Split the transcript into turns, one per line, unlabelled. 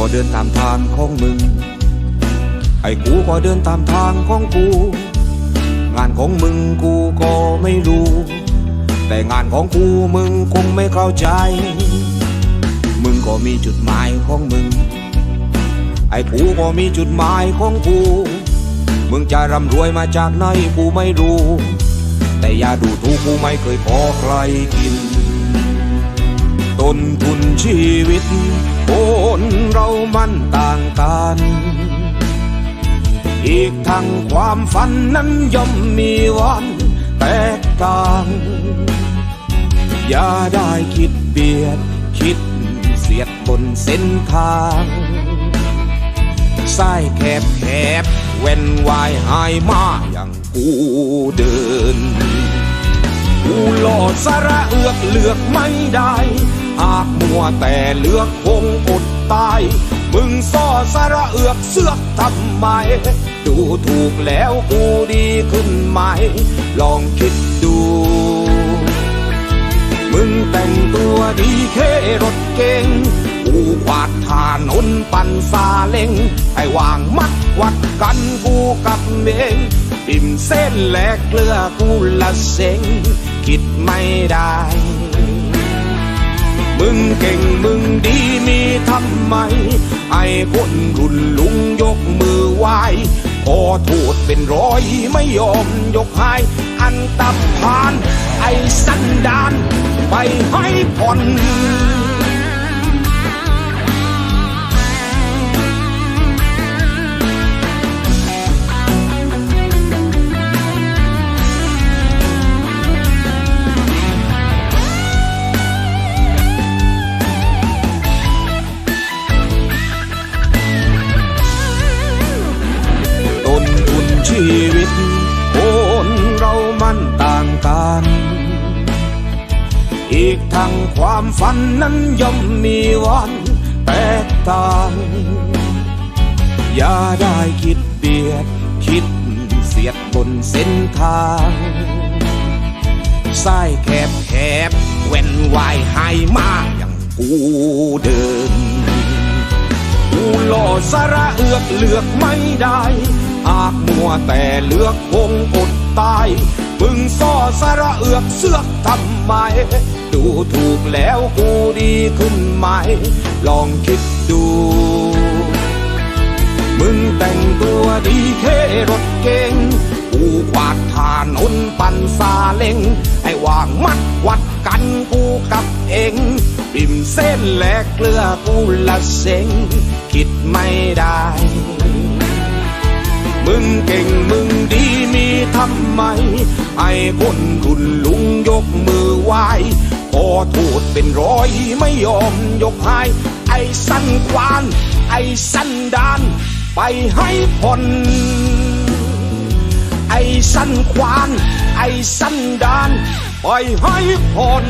ก็เดินตามทางของมึง ไอ้กูก็เดินตามทางของกู งานของมึงกูก็ไม่รู้ แต่งานของกูมึงคงไม่เข้าใจ มึงก็มีจุดหมายของมึง ไอ้กูก็มีจุดหมายของกู มึงจะร่ำรวยมาจากไหนกูไม่รู้ แต่อย่าดูถูกกูไม่เคยขอใครกิน ต้นทุนชีวิตคนเรามันต่างกัน อีกทั้งความฝันนั้นย่อมมีวันแตกต่าง อย่าได้คิดเบียด คิดเสียดบนเส้นทางสายแคบแคบเว้นวายหายมาอย่างกูเดิน กูหลอดสาระเอือกเลือกไม่ได้ หากมัวแต่เลือกคงอดตาย มึงซ่อสาระเอือกเสือกทำไม ดูถูกแล้วกูดีขึ้นไหม ลองคิดดู มึงแต่งตัวดีแค่รถเก่งกูกวาดทานนปันซาเล็งให้วางมัดวัดกันกูกับเมงอิ่มเส้นแหลกเกลือกูละเซ็งคิดไม่ได้ มึงเก่งมึงดีมีทำไม ไอ้คนรุ่นลุงยกมือไหว้ขอโทษเป็นร้อยไม่ยอมยกให้อันตับผ่าน ไอ้สันดาน ไปให้ผ่อน กทั้งความฝันนั้นย่อมมีวันแตกต่าง อย่าได้คิดเบียด คิดเสียดบนเส้นทางสายแคบแคบเว้นวายหายมาอย่างกูเดินกูหล่อสาระเอือกเลือกไม่ได้หากมัวแต่เลือกคงอดตายมึงซ่อสาระเอือกเสือกทำไม ดูถูกแล้วกูดีขึ้นไหม ลองคิดดู มึงแต่งตัวดีแค่รถเก่งกูกวาดทานนปันซาเล็งให้วางมัดวัดกันกูกับเองริมเส้นแหลกเกลือกูละเซ็ง คิดไม่ได้ มึงเก่งมึงดีมีทำไม ไอ้คนรุ่นลุงยกมือไหว้ อทูดเป็นร้อยไม่ยอมยกให้ไอ้สั้นควาน ไอ้สั้นดาน ไปให้พ้นไอ้สั้นควาน ไอ้สั้นดาน ไปให้พ้น